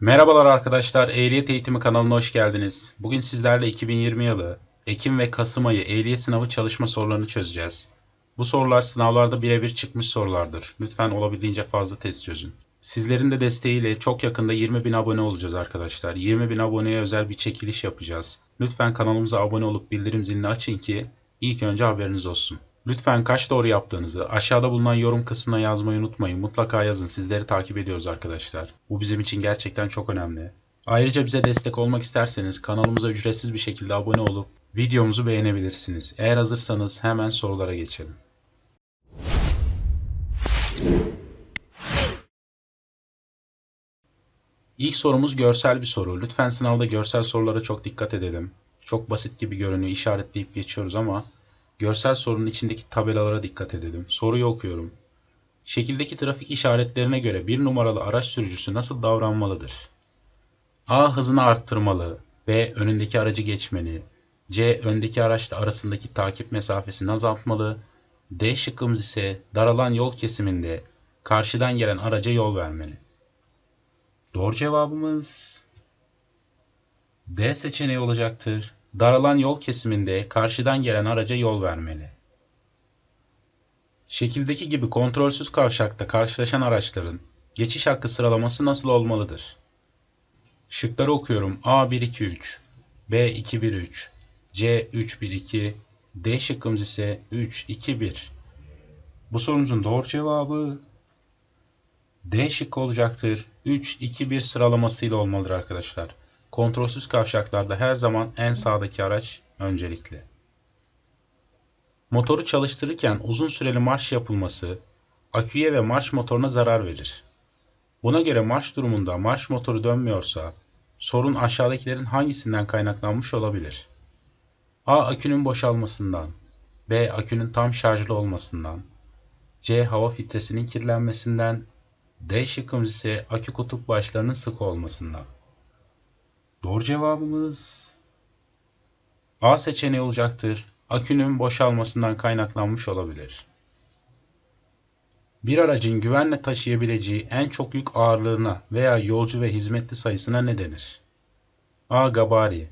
Merhabalar arkadaşlar, Ehliyet Eğitimi kanalına hoş geldiniz. Bugün sizlerle 2020 yılı Ekim ve Kasım ayı ehliyet sınavı çalışma sorularını çözeceğiz. Bu sorular sınavlarda birebir çıkmış sorulardır. Lütfen olabildiğince fazla test çözün. Sizlerin de desteğiyle çok yakında 20 bin abone olacağız arkadaşlar. 20 bin aboneye özel bir çekiliş yapacağız. Lütfen kanalımıza abone olup bildirim zilini açın ki ilk önce haberiniz olsun. Lütfen kaç doğru yaptığınızı aşağıda bulunan yorum kısmına yazmayı unutmayın. Mutlaka yazın. Sizleri takip ediyoruz arkadaşlar. Bu bizim için gerçekten çok önemli. Ayrıca bize destek olmak isterseniz kanalımıza ücretsiz bir şekilde abone olup videomuzu beğenebilirsiniz. Eğer hazırsanız hemen sorulara geçelim. İlk sorumuz görsel bir soru. Lütfen sınavda görsel sorulara çok dikkat edelim. Çok basit gibi görünüyor, işaretleyip geçiyoruz ama görsel sorunun içindeki tabelalara dikkat edelim. Soruyu okuyorum. Şekildeki trafik işaretlerine göre bir numaralı araç sürücüsü nasıl davranmalıdır? A. Hızını arttırmalı. B. Önündeki aracı geçmeli. C. Öndeki araçla arasındaki takip mesafesini azaltmalı. D şıkkımız ise daralan yol kesiminde karşıdan gelen araca yol vermeli. Doğru cevabımız D seçeneği olacaktır. Daralan yol kesiminde karşıdan gelen araca yol vermeli. Şekildeki gibi kontrolsüz kavşakta karşılaşan araçların geçiş hakkı sıralaması nasıl olmalıdır? Şıkları okuyorum. A 1 2 3, B 2 1 3, C 3 1 2, D şıkkımız ise 3 2 1. Bu sorumuzun doğru cevabı D şıkkı olacaktır. 3 2 1 sıralamasıyla olmalıdır arkadaşlar. Kontrolsüz kavşaklarda her zaman en sağdaki araç öncelikli. Motoru çalıştırırken uzun süreli marş yapılması aküye ve marş motoruna zarar verir. Buna göre marş durumunda marş motoru dönmüyorsa sorun aşağıdakilerin hangisinden kaynaklanmış olabilir? A. Akünün boşalmasından B. Akünün tam şarjlı olmasından C. Hava filtresinin kirlenmesinden D şıkkımız ise akü kutup başlarının sık olmasından. Doğru cevabımız A seçeneği olacaktır. Akünün boşalmasından kaynaklanmış olabilir. Bir aracın güvenle taşıyabileceği en çok yük ağırlığına veya yolcu ve hizmetli sayısına ne denir? A. Gabari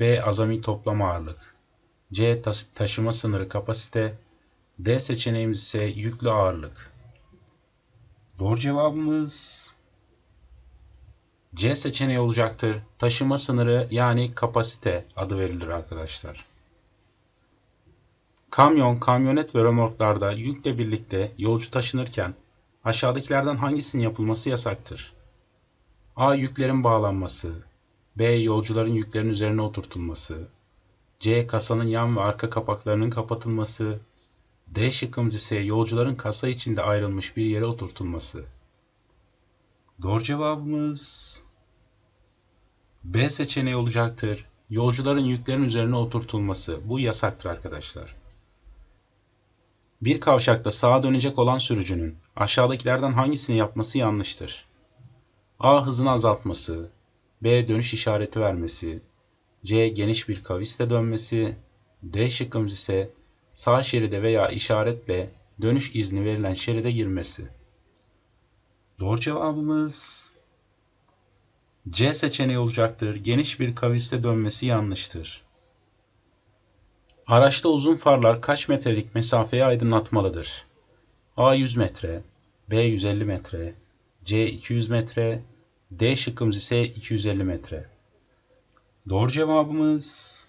B. Azami toplam ağırlık C. Taşıma sınırı kapasite D seçeneğimiz ise yüklü ağırlık. Doğru cevabımız C seçeneği olacaktır. Taşıma sınırı yani kapasite adı verilir arkadaşlar. Kamyon, kamyonet ve römorklarda yükle birlikte yolcu taşınırken aşağıdakilerden hangisinin yapılması yasaktır? A. Yüklerin bağlanması B. Yolcuların yüklerin üzerine oturtulması C. Kasanın yan ve arka kapaklarının kapatılması D şıkkımız ise yolcuların kasa içinde ayrılmış bir yere oturtulması. Doğru cevabımız B seçeneği olacaktır. Yolcuların yüklerin üzerine oturtulması. Bu yasaktır arkadaşlar. Bir kavşakta sağa dönecek olan sürücünün aşağıdakilerden hangisini yapması yanlıştır? A. Hızını azaltması. B. Dönüş işareti vermesi. C. Geniş bir kavisle dönmesi. D şıkkımız ise sağ şeride veya işaretle dönüş izni verilen şeride girmesi. Doğru cevabımız C seçeneği olacaktır. Geniş bir kavisle dönmesi yanlıştır. Araçta uzun farlar kaç metrelik mesafeyi aydınlatmalıdır? A 100 metre, B 150 metre, C 200 metre, D şıkkımız ise 250 metre. Doğru cevabımız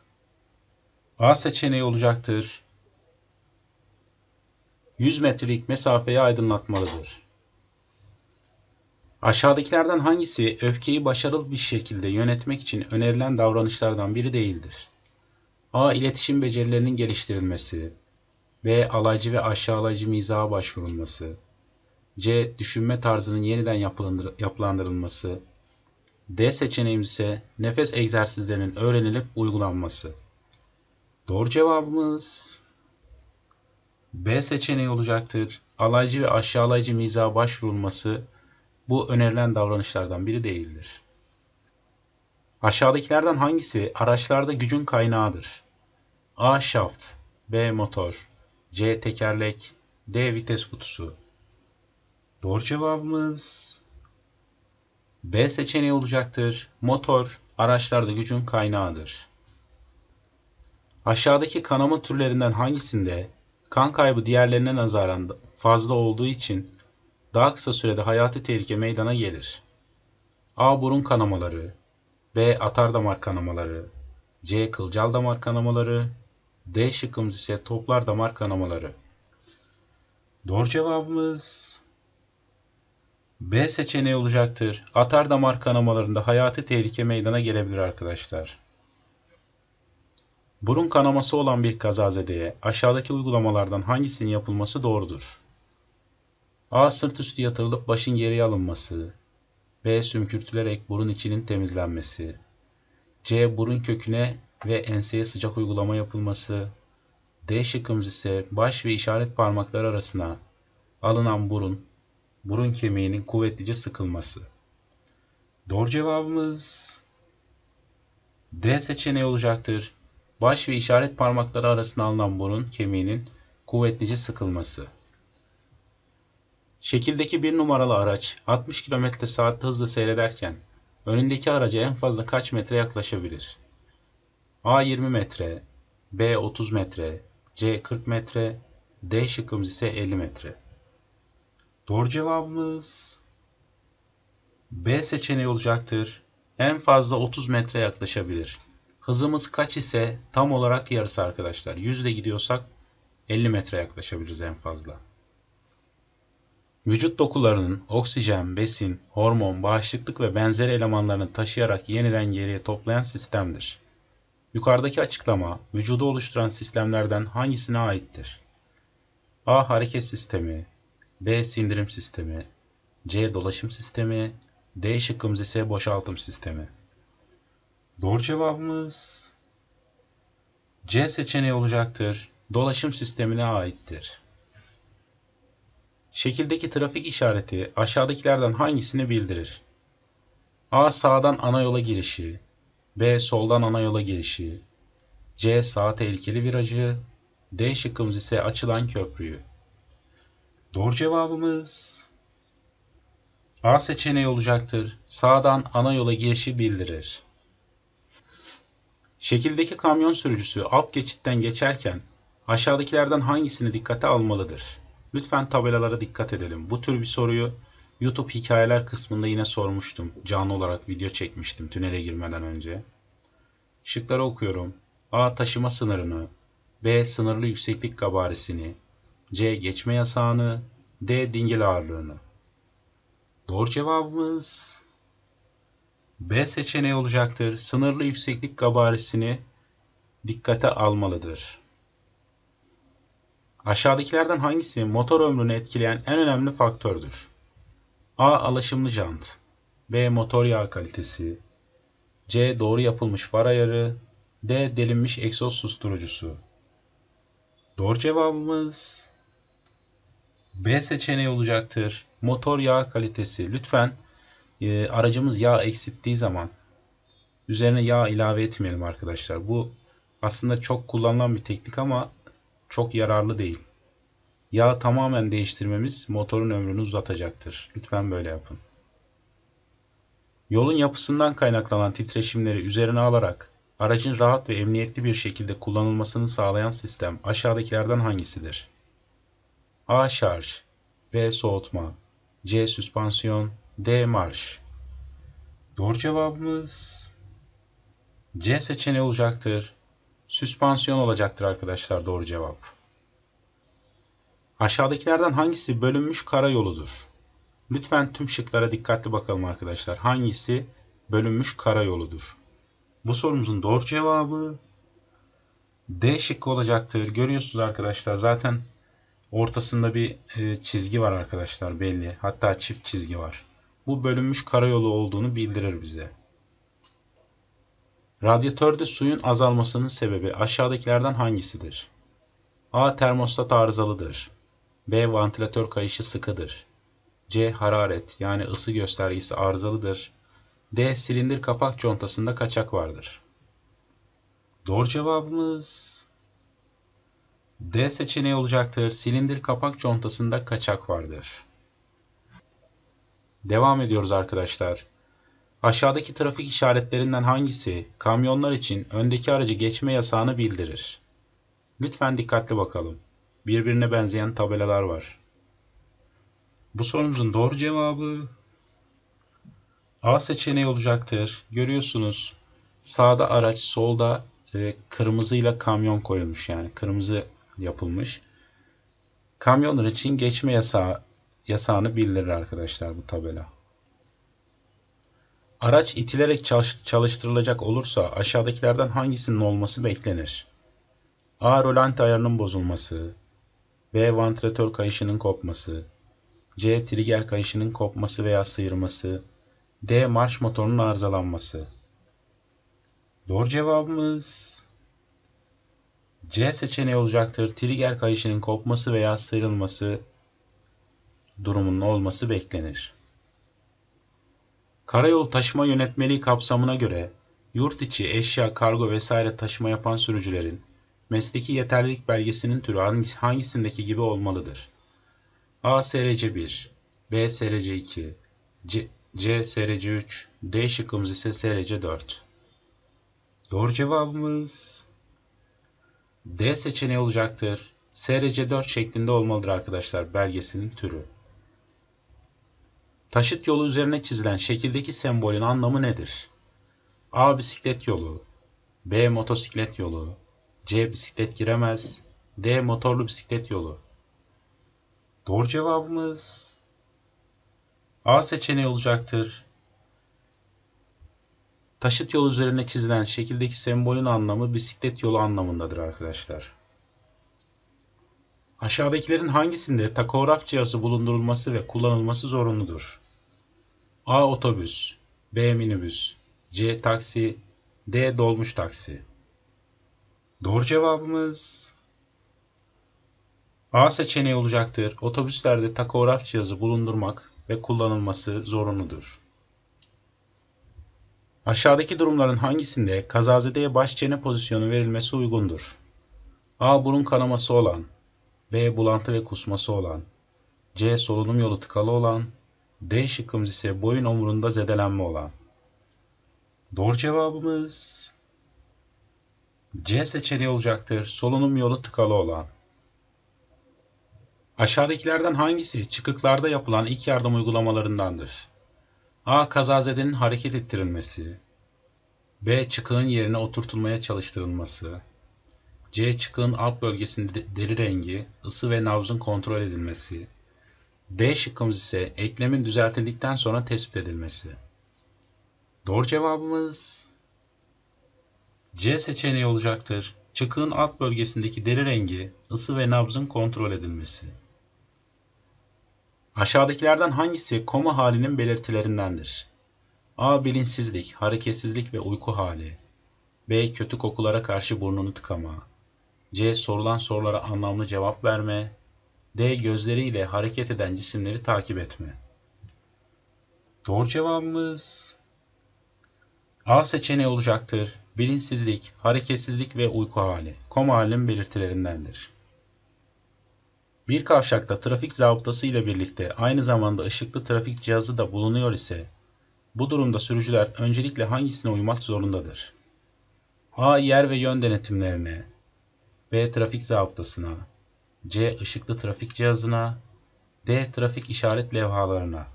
A seçeneği olacaktır. 100 metrelik mesafeyi aydınlatmalıdır. Aşağıdakilerden hangisi öfkeyi başarılı bir şekilde yönetmek için önerilen davranışlardan biri değildir? A. İletişim becerilerinin geliştirilmesi. B. Alaycı ve aşağılayıcı mizaha başvurulması. C. Düşünme tarzının yeniden yapılandırılması. D seçeneğimiz ise nefes egzersizlerinin öğrenilip uygulanması. Doğru cevabımız B seçeneği olacaktır. Alaycı ve aşağılayıcı mizaha başvurulması bu önerilen davranışlardan biri değildir. Aşağıdakilerden hangisi araçlarda gücün kaynağıdır? A. Şaft B. Motor C. Tekerlek D. Vites kutusu Doğru cevabımız B seçeneği olacaktır. Motor araçlarda gücün kaynağıdır. Aşağıdaki kanama türlerinden hangisinde kan kaybı diğerlerine nazaran fazla olduğu için daha kısa sürede hayati tehlike meydana gelir? A. Burun kanamaları B. Atar damar kanamaları C. Kılcal damar kanamaları D şıkkımız ise toplar damar kanamaları. Doğru cevabımız B seçeneği olacaktır. Atar damar kanamalarında hayati tehlike meydana gelebilir arkadaşlar. Burun kanaması olan bir kazazedeye aşağıdaki uygulamalardan hangisinin yapılması doğrudur? A. Sırt üstü yatırılıp başın geriye alınması. B. Sümkürtülerek burun içinin temizlenmesi. C. Burun köküne ve enseye sıcak uygulama yapılması. D şıkkımız ise baş ve işaret parmakları arasına alınan burun, burun kemiğinin kuvvetlice sıkılması. Doğru cevabımız D seçeneği olacaktır. Baş ve işaret parmakları arasına alınan burun kemiğinin kuvvetlice sıkılması. Şekildeki bir numaralı araç 60 km saatte hızla seyrederken önündeki araca en fazla kaç metre yaklaşabilir? A 20 metre, B 30 metre, C 40 metre, D şıkkımız ise 50 metre. Doğru cevabımız B seçeneği olacaktır. En fazla 30 metre yaklaşabilir. Hızımız kaç ise tam olarak yarısı arkadaşlar. 100 ile gidiyorsak 50 metre yaklaşabiliriz en fazla. Vücut dokularının oksijen, besin, hormon, bağışıklık ve benzeri elemanlarını taşıyarak yeniden geriye toplayan sistemdir. Yukarıdaki açıklama vücudu oluşturan sistemlerden hangisine aittir? A. Hareket sistemi B. Sindirim sistemi C. Dolaşım sistemi D şıkkımız ise boşaltım sistemi. Doğru cevabımız C seçeneği olacaktır. Dolaşım sistemine aittir. Şekildeki trafik işareti aşağıdakilerden hangisini bildirir? A. Sağdan ana yola girişi B. Soldan ana yola girişi C. Sağ tehlikeli virajı D şıkkımız ise açılan köprüyü. Doğru cevabımız A seçeneği olacaktır. Sağdan ana yola girişi bildirir. Şekildeki kamyon sürücüsü alt geçitten geçerken aşağıdakilerden hangisini dikkate almalıdır? Lütfen tabelalara dikkat edelim. Bu tür bir soruyu YouTube hikayeler kısmında yine sormuştum. Canlı olarak video çekmiştim tünele girmeden önce. Şıkları okuyorum. A. Taşıma sınırını B. Sınırlı yükseklik gabarisini C. Geçme yasağını D. Dingil ağırlığını Doğru cevabımız B seçeneği olacaktır. Sınırlı yükseklik gabarisini dikkate almalıdır. Aşağıdakilerden hangisi motor ömrünü etkileyen en önemli faktördür? A. Alaşımlı jant B. Motor yağ kalitesi C. Doğru yapılmış far ayarı D. Delinmiş egzoz susturucusu Doğru cevabımız B seçeneği olacaktır. Motor yağ kalitesi. Lütfen e, aracımız yağ eksilttiği zaman üzerine yağ ilave etmeyelim arkadaşlar. Bu aslında çok kullanılan bir teknik ama çok yararlı değil. Yağ tamamen değiştirmemiz motorun ömrünü uzatacaktır. Lütfen böyle yapın. Yolun yapısından kaynaklanan titreşimleri üzerine alarak aracın rahat ve emniyetli bir şekilde kullanılmasını sağlayan sistem aşağıdakilerden hangisidir? A. Şarj B. Soğutma C. Süspansiyon D. Marş Doğru cevabımız C seçeneği olacaktır. Süspansiyon olacaktır arkadaşlar doğru cevap. Aşağıdakilerden hangisi bölünmüş karayoludur? Lütfen tüm şıklara dikkatli bakalım arkadaşlar. Hangisi bölünmüş karayoludur? Bu sorumuzun doğru cevabı D şıkkı olacaktır. Görüyorsunuz arkadaşlar zaten ortasında bir e, çizgi var arkadaşlar belli. Hatta çift çizgi var. Bu bölünmüş karayolu olduğunu bildirir bize. Radyatörde suyun azalmasının sebebi aşağıdakilerden hangisidir? A. Termostat arızalıdır. B. Vantilatör kayışı sıkıdır. C. Hararet yani ısı göstergesi arızalıdır. D. Silindir kapak contasında kaçak vardır. Doğru cevabımız D seçeneği olacaktır. Silindir kapak contasında kaçak vardır. Devam ediyoruz arkadaşlar. Aşağıdaki trafik işaretlerinden hangisi kamyonlar için öndeki aracı geçme yasağını bildirir? Lütfen dikkatli bakalım. Birbirine benzeyen tabelalar var. Bu sorumuzun doğru cevabı A seçeneği olacaktır. Görüyorsunuz sağda araç, solda e, kırmızıyla kamyon koyulmuş yani kırmızı yapılmış. Kamyonlar için geçme yasağı yasağını bildirir arkadaşlar bu tabela. Araç itilerek çalıştırılacak olursa aşağıdakilerden hangisinin olması beklenir? A. Rolanti ayarının bozulması B. Vantilatör kayışının kopması C. Trigger kayışının kopması veya sıyırması D. Marş motorunun arızalanması Doğru cevabımız C seçeneği olacaktır. Trigger kayışının kopması veya sıyrılması durumunun olması beklenir. Karayolu taşıma yönetmeliği kapsamına göre yurt içi eşya, kargo vesaire taşıma yapan sürücülerin mesleki yeterlilik belgesinin türü hangisindeki gibi olmalıdır? A. SRC 1 B. SRC 2 C. C. SRC 3 D şıkkımız ise SRC 4 Doğru cevabımız D seçeneği olacaktır. SRC 4 şeklinde olmalıdır arkadaşlar belgesinin türü. Taşıt yolu üzerine çizilen şekildeki sembolün anlamı nedir? A. Bisiklet yolu B. Motosiklet yolu C. Bisiklet giremez D. Motorlu bisiklet yolu Doğru cevabımız A seçeneği olacaktır. Taşıt yolu üzerine çizilen şekildeki sembolün anlamı bisiklet yolu anlamındadır arkadaşlar. Aşağıdakilerin hangisinde takograf cihazı bulundurulması ve kullanılması zorunludur? A. Otobüs B. Minibüs C. Taksi D. Dolmuş taksi Doğru cevabımız A seçeneği olacaktır. Otobüslerde takograf cihazı bulundurmak ve kullanılması zorunludur. Aşağıdaki durumların hangisinde kazazedeye baş çene pozisyonu verilmesi uygundur? A. Burun kanaması olan B. Bulantı ve kusması olan C. Solunum yolu tıkalı olan D şıkkımız ise boyun omurunda zedelenme olan. Doğru cevabımız C seçeneği olacaktır. Solunum yolu tıkalı olan. Aşağıdakilerden hangisi çıkıklarda yapılan ilk yardım uygulamalarındandır? A. Kazazedenin hareket ettirilmesi. B. Çıkığın yerine oturtulmaya çalıştırılması. C. Çıkığın alt bölgesinde deri rengi, ısı ve nabzın kontrol edilmesi. D şıkkımız ise eklemin düzeltildikten sonra tespit edilmesi. Doğru cevabımız C seçeneği olacaktır. Çıkığın alt bölgesindeki deri rengi, ısı ve nabzın kontrol edilmesi. Aşağıdakilerden hangisi koma halinin belirtilerindendir? A. Bilinçsizlik, hareketsizlik ve uyku hali. B. Kötü kokulara karşı burnunu tıkama. C. Sorulan sorulara anlamlı cevap verme. D. Gözleriyle hareket eden cisimleri takip etme. Doğru cevabımız A seçeneği olacaktır. Bilinçsizlik, hareketsizlik ve uyku hali. Koma halinin belirtilerindendir. Bir kavşakta trafik zabıtası ile birlikte aynı zamanda ışıklı trafik cihazı da bulunuyor ise bu durumda sürücüler öncelikle hangisine uymak zorundadır? A. Yer ve yön denetimlerine B. Trafik zabıtasına C. ışıklı trafik cihazına D. Trafik işaret levhalarına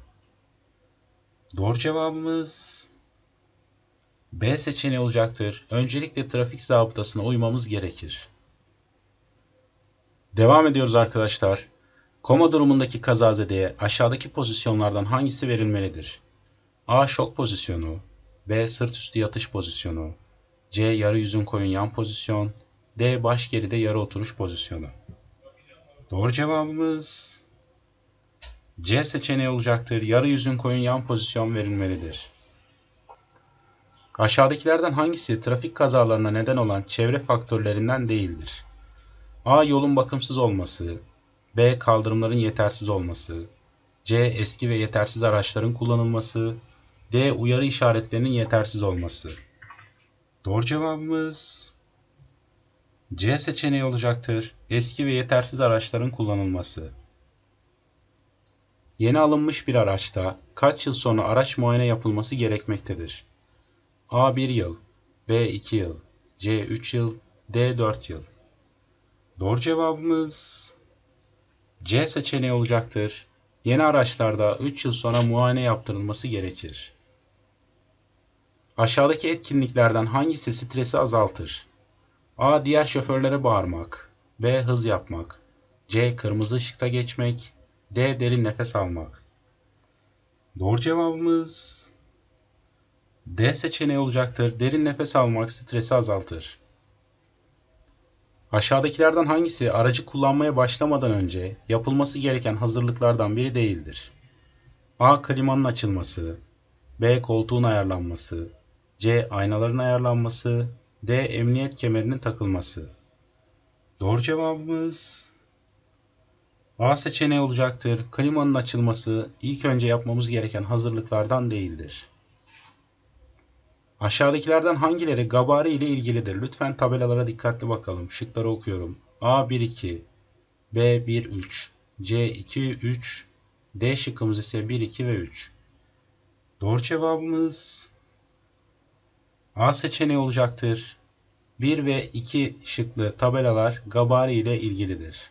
Doğru cevabımız B seçeneği olacaktır. Öncelikle trafik zabıtasına uymamız gerekir. Devam ediyoruz arkadaşlar. Koma durumundaki kazazedeye aşağıdaki pozisyonlardan hangisi verilmelidir? A. Şok pozisyonu B. Sırt üstü yatış pozisyonu C. Yarı yüzün koyun yan pozisyon D. Baş geride yarı oturuş pozisyonu Doğru cevabımız C seçeneği olacaktır. Yarı yüzün koyun yan pozisyon verilmelidir. Aşağıdakilerden hangisi trafik kazalarına neden olan çevre faktörlerinden değildir? A. Yolun bakımsız olması B. Kaldırımların yetersiz olması C. Eski ve yetersiz araçların kullanılması D. Uyarı işaretlerinin yetersiz olması Doğru cevabımız C seçeneği olacaktır. Eski ve yetersiz araçların kullanılması. Yeni alınmış bir araçta kaç yıl sonra araç muayene yapılması gerekmektedir? A 1 yıl, B 2 yıl, C 3 yıl, D 4 yıl. Doğru cevabımız C seçeneği olacaktır. Yeni araçlarda 3 yıl sonra muayene yaptırılması gerekir. Aşağıdaki etkinliklerden hangisi stresi azaltır? A. Diğer şoförlere bağırmak. B. Hız yapmak. C. Kırmızı ışıkta geçmek. D. Derin nefes almak. Doğru cevabımız D seçeneği olacaktır. Derin nefes almak stresi azaltır. Aşağıdakilerden hangisi aracı kullanmaya başlamadan önce yapılması gereken hazırlıklardan biri değildir? A. Klimanın açılması B. Koltuğun ayarlanması C. Aynaların ayarlanması D. Emniyet kemerinin takılması Doğru cevabımız A seçeneği olacaktır. Klimanın açılması ilk önce yapmamız gereken hazırlıklardan değildir. Aşağıdakilerden hangileri gabari ile ilgilidir? Lütfen tabelalara dikkatli bakalım. Şıkları okuyorum. A 1-2, B 1-3, C 2-3, D şıkkımız ise 1-2 ve 3. Doğru cevabımız A seçeneği olacaktır. 1 ve 2 şıklı tabelalar gabari ile ilgilidir.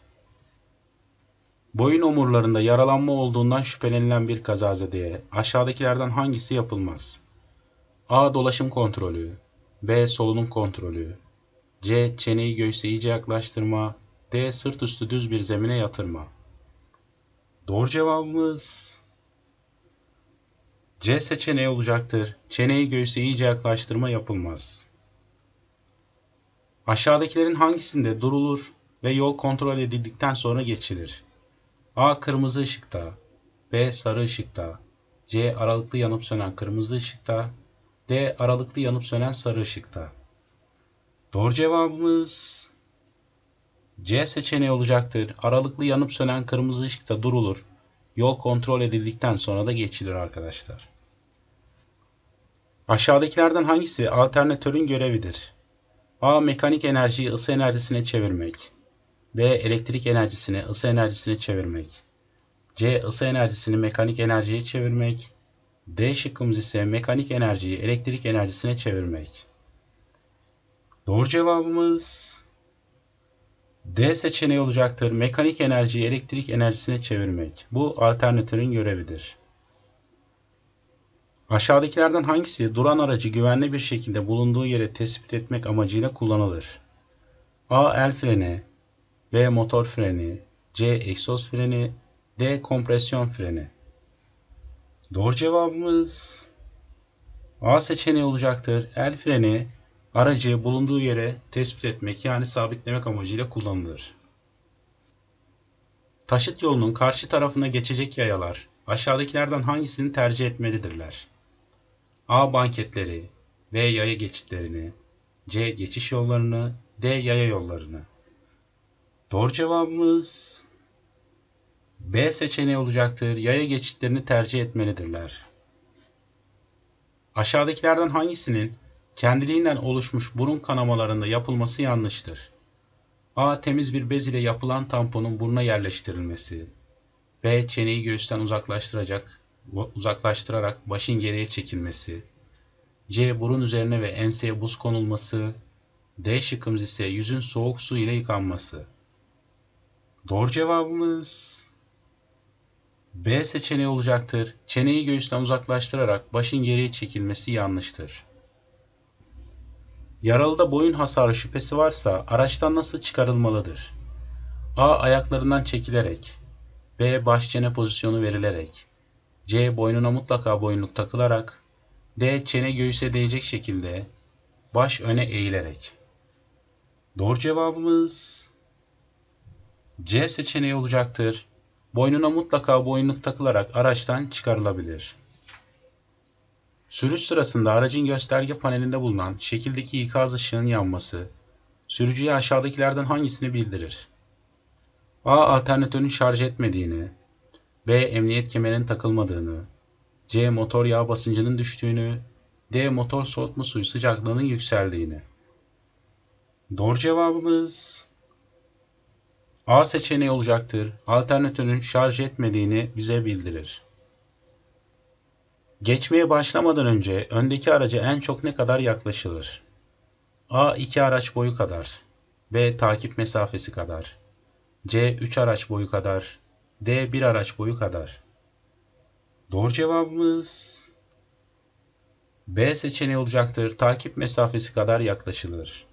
Boyun omurlarında yaralanma olduğundan şüphelenilen bir kazazedeye aşağıdakilerden hangisi yapılmaz? A. Dolaşım kontrolü B. Solunum kontrolü C. Çeneyi göğüse iyice yaklaştırma D. Sırt üstü düz bir zemine yatırma Doğru cevabımız C seçeneği olacaktır. Çeneyi göğüse iyice yaklaştırma yapılmaz. Aşağıdakilerin hangisinde durulur ve yol kontrol edildikten sonra geçilir? A. Kırmızı ışıkta B. Sarı ışıkta C. Aralıklı yanıp sönen kırmızı ışıkta D. Aralıklı yanıp sönen sarı ışıkta. Doğru cevabımız C seçeneği olacaktır. Aralıklı yanıp sönen kırmızı ışıkta durulur. Yol kontrol edildikten sonra da geçilir arkadaşlar. Aşağıdakilerden hangisi alternatörün görevidir? A. Mekanik enerjiyi ısı enerjisine çevirmek. B. Elektrik enerjisini ısı enerjisine çevirmek. C. Isı enerjisini mekanik enerjiye çevirmek. D şıkkımız ise mekanik enerjiyi elektrik enerjisine çevirmek. Doğru cevabımız D seçeneği olacaktır. Mekanik enerjiyi elektrik enerjisine çevirmek. Bu alternatörün görevidir. Aşağıdakilerden hangisi duran aracı güvenli bir şekilde bulunduğu yere tespit etmek amacıyla kullanılır? A. El freni B. Motor freni C. Egzoz freni D. Kompresyon freni Doğru cevabımız A seçeneği olacaktır. El freni aracı bulunduğu yere tespit etmek yani sabitlemek amacıyla kullanılır. Taşıt yolunun karşı tarafına geçecek yayalar aşağıdakilerden hangisini tercih etmelidirler? A. Banketleri B. Yaya geçitlerini C. Geçiş yollarını D. Yaya yollarını Doğru cevabımız B seçeneği olacaktır. Yaya geçitlerini tercih etmelidirler. Aşağıdakilerden hangisinin kendiliğinden oluşmuş burun kanamalarında yapılması yanlıştır? A. Temiz bir bez ile yapılan tamponun buruna yerleştirilmesi. B. Çeneyi göğüsten uzaklaştıracak, uzaklaştırarak başın geriye çekilmesi. C. Burun üzerine ve enseye buz konulması. D şıkkımız ise yüzün soğuk su ile yıkanması. Doğru cevabımız B seçeneği olacaktır. Çeneyi göğüsten uzaklaştırarak başın geriye çekilmesi yanlıştır. Yaralıda boyun hasarı şüphesi varsa araçtan nasıl çıkarılmalıdır? A. Ayaklarından çekilerek B. Baş çene pozisyonu verilerek C. Boynuna mutlaka boyunluk takılarak D. Çene göğüse değecek şekilde baş öne eğilerek. Doğru cevabımız C seçeneği olacaktır. Boynuna mutlaka boyunluk takılarak araçtan çıkarılabilir. Sürüş sırasında aracın gösterge panelinde bulunan şekildeki ikaz ışığın yanması, sürücüye aşağıdakilerden hangisini bildirir? A. Alternatörün şarj etmediğini, B. Emniyet kemerinin takılmadığını, C. Motor yağ basıncının düştüğünü, D. Motor soğutma suyu sıcaklığının yükseldiğini. Doğru cevabımız A seçeneği olacaktır. Alternatörün şarj etmediğini bize bildirir. Geçmeye başlamadan önce öndeki araca en çok ne kadar yaklaşılır? A 2 araç boyu kadar. B takip mesafesi kadar. C 3 araç boyu kadar. D 1 araç boyu kadar. Doğru cevabımız B seçeneği olacaktır. Takip mesafesi kadar yaklaşılır.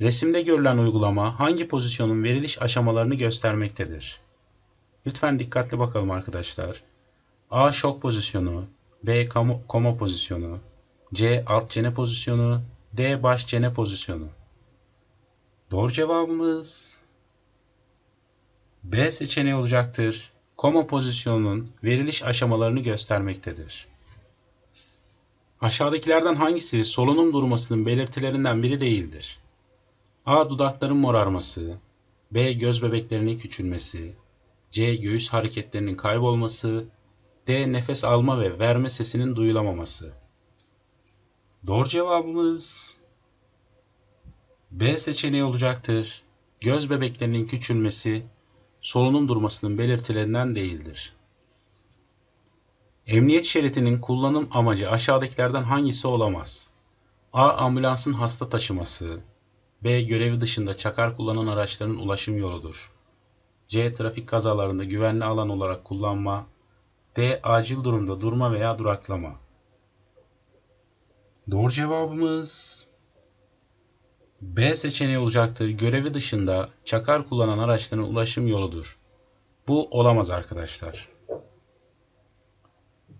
Resimde görülen uygulama hangi pozisyonun veriliş aşamalarını göstermektedir? Lütfen dikkatli bakalım arkadaşlar. A şok pozisyonu, B koma pozisyonu, C alt çene pozisyonu, D baş çene pozisyonu. Doğru cevabımız B seçeneği olacaktır. Koma pozisyonunun veriliş aşamalarını göstermektedir. Aşağıdakilerden hangisi solunum durmasının belirtilerinden biri değildir? A. Dudakların morarması B. Göz bebeklerinin küçülmesi C. Göğüs hareketlerinin kaybolması D. Nefes alma ve verme sesinin duyulamaması Doğru cevabımız B seçeneği olacaktır. Göz bebeklerinin küçülmesi solunum durmasının belirtilerinden değildir. Emniyet şeridinin kullanım amacı aşağıdakilerden hangisi olamaz? A. Ambulansın hasta taşıması. B. Görevi dışında çakar kullanan araçların ulaşım yoludur. C. Trafik kazalarında güvenli alan olarak kullanma. D. Acil durumda durma veya duraklama. Doğru cevabımız B seçeneği olacaktır. Görevi dışında çakar kullanan araçların ulaşım yoludur. Bu olamaz arkadaşlar.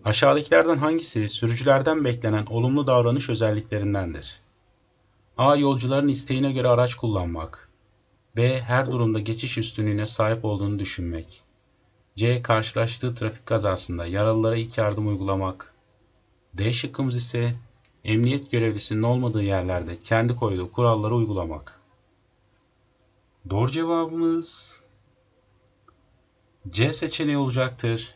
Aşağıdakilerden hangisi sürücülerden beklenen olumlu davranış özelliklerindendir? A. Yolcuların isteğine göre araç kullanmak. B. Her durumda geçiş üstünlüğüne sahip olduğunu düşünmek. C. Karşılaştığı trafik kazasında yaralılara ilk yardım uygulamak. D şıkkımız ise emniyet görevlisinin olmadığı yerlerde kendi koyduğu kuralları uygulamak. Doğru cevabımız C seçeneği olacaktır.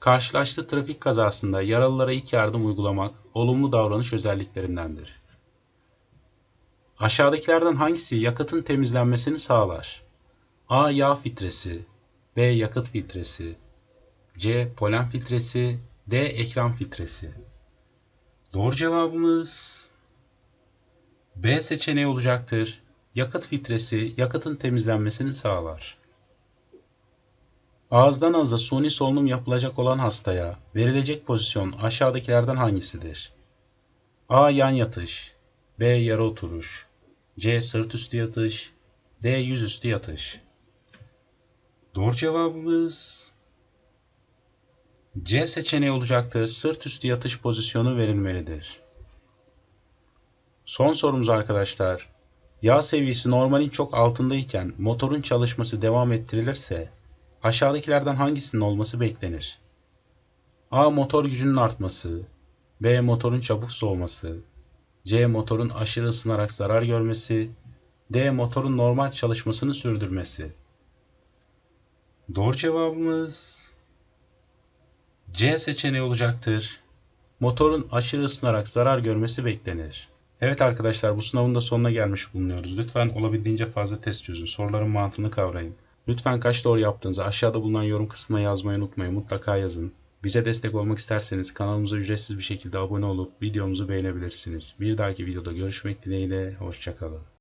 Karşılaştığı trafik kazasında yaralılara ilk yardım uygulamak olumlu davranış özelliklerindendir. Aşağıdakilerden hangisi yakıtın temizlenmesini sağlar? A. Yağ filtresi B. Yakıt filtresi C. Polen filtresi D. Ekran filtresi Doğru cevabımız B seçeneği olacaktır. Yakıt filtresi yakıtın temizlenmesini sağlar. Ağızdan ağza suni solunum yapılacak olan hastaya verilecek pozisyon aşağıdakilerden hangisidir? A. Yan yatış B. Yarı oturuş C. Sırt üstü yatış D. Yüzüstü yatış Doğru cevabımız C seçeneği olacaktır. Sırt üstü yatış pozisyonu verilmelidir. Son sorumuz arkadaşlar. Yağ seviyesi normalin çok altındayken motorun çalışması devam ettirilirse aşağıdakilerden hangisinin olması beklenir? A. Motor gücünün artması B. Motorun çabuk soğuması C. Motorun aşırı ısınarak zarar görmesi D. Motorun normal çalışmasını sürdürmesi Doğru cevabımız C seçeneği olacaktır. Motorun aşırı ısınarak zarar görmesi beklenir. Evet arkadaşlar bu sınavın da sonuna gelmiş bulunuyoruz. Lütfen olabildiğince fazla test çözün. Soruların mantığını kavrayın. Lütfen kaç doğru yaptığınızı aşağıda bulunan yorum kısmına yazmayı unutmayın. Mutlaka yazın. Bize destek olmak isterseniz kanalımıza ücretsiz bir şekilde abone olup videomuzu beğenebilirsiniz. Bir dahaki videoda görüşmek dileğiyle. Hoşçakalın.